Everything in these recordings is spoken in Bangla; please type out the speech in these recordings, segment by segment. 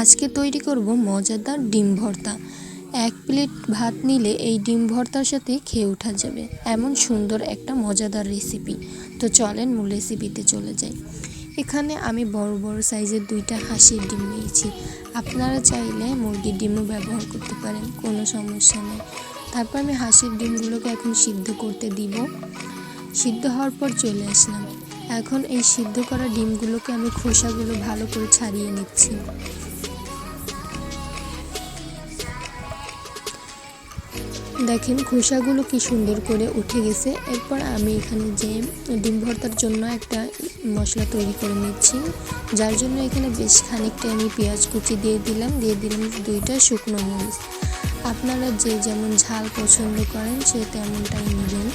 আজকে তৈরি করব মজাদার ডিম ভর্তা। এক প্লেট ভাত নিলে এই ডিম ভর্তার সাথে খেয়ে ওঠা যাবে। এমন সুন্দর একটা মজাদার রেসিপি তো চলেন মূল রেসিপিতে চলে যাই। এখানে আমি বড় বড় সাইজের দুইটা হাঁসের ডিম নিয়েছি। আপনারা চাইলে মুরগির ডিমও ব্যবহার করতে পারেন, কোনো সমস্যা নেই। তারপর আমি হাঁসের ডিমগুলোকে এখন সিদ্ধ করতে দিব। সিদ্ধ হওয়ার পর চলে আসলাম। এখন এই সিদ্ধ করা ডিমগুলোকে আমি খোসাগুলো ভালো করে ছাড়িয়ে নিচ্ছি। দেখেন খোসাগুলো কি সুন্দর করে উঠে গেছে। এরপর আমি এখানে যে ডিম ভর্তার জন্য একটা মশলা তৈরি করে নিচ্ছি। যার জন্য এখানে বেশ খানিকটা আমি পেঁয়াজ কুচি দিয়ে দিলাম। দিয়ে দিলাম দুইটা শুকনো মরিচ। আপনারা যে যেমন ঝাল পছন্দ করেন সে তেমনটাই নেবেন।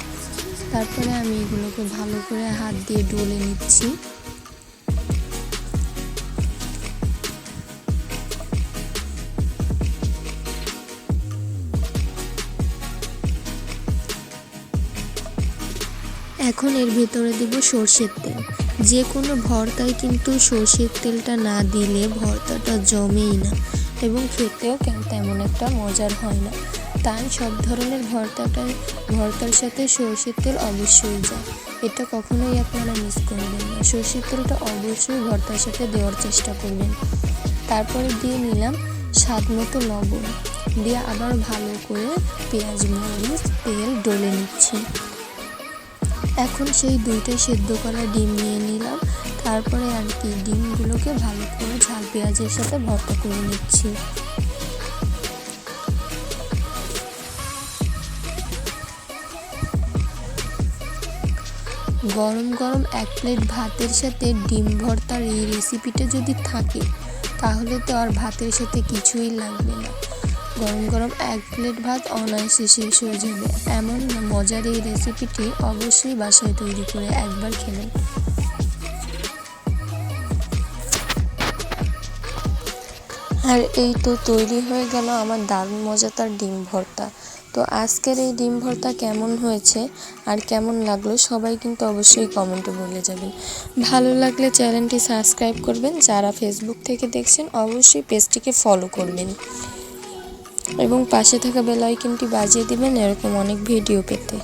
তারপরে আমি এগুলোকে ভালো করে হাত দিয়ে ডলে নিচ্ছি। এখন এর ভেতরে দিব সর্ষের তেল। যে কোনো ভর্তায় কিন্তু সর্ষের তেলটা না দিলে ভর্তাটা জমেই না এবং খেতেও তেমন একটা মজার হয় না। তাই সব ধরনের ভর্তাটা ভর্তার সাথে সর্ষের তেল অবশ্যই যায়। এটা কখনোই আপনারা মিস করবেন না। সর্ষের তেলটা অবশ্যই ভর্তার সাথে দেওয়ার চেষ্টা করবেন। তারপরে দিয়ে নিলাম স্বাদ মতো লবণ। দিয়ে আবার ভালো করে পেঁয়াজ, মরিচ, তেল ডলে নিচ্ছি। এখন সেই দুইটা সেদ্ধ করা ডিম নিয়ে নিলাম। তারপরে আর কি, ডিমগুলোকে ভালো করে ঝাল পেঁয়াজের সাথে ভর্তা করে নিচ্ছি। গরম গরম এক প্লেট ভাতের সাথে ডিম ভর্তার এই রেসিপিটা যদি থাকে, তাহলে তো আর ভাতের সাথে কিছুই লাগবে না। গরম গরম এক প্লেট ভাত অনায়াসে শেষ হয়ে যাবে। এমন মজার এই রেসিপিটি অবশ্যই বাসায় তৈরি করে একবার খেলেন আর এই তো তৈরি হয়ে গেল আমার দারুণ মজাদার ডিম ভর্তা। তো আজকের এই ডিম ভর্তা কেমন হয়েছে আর কেমন লাগল সবাই কিন্তু অবশ্যই কমেন্টে বলে যাবেন ভালো লাগলে চ্যানেলটি সাবস্ক্রাইব করবেন, যারা ফেসবুক থেকে দেখছেন অবশ্যই পেজটিকে ফলো করবেন। এবং পাশে থাকা বেল আইকনটি বাজিয়ে দিবেন এরকম অনেক ভিডিও পেতে।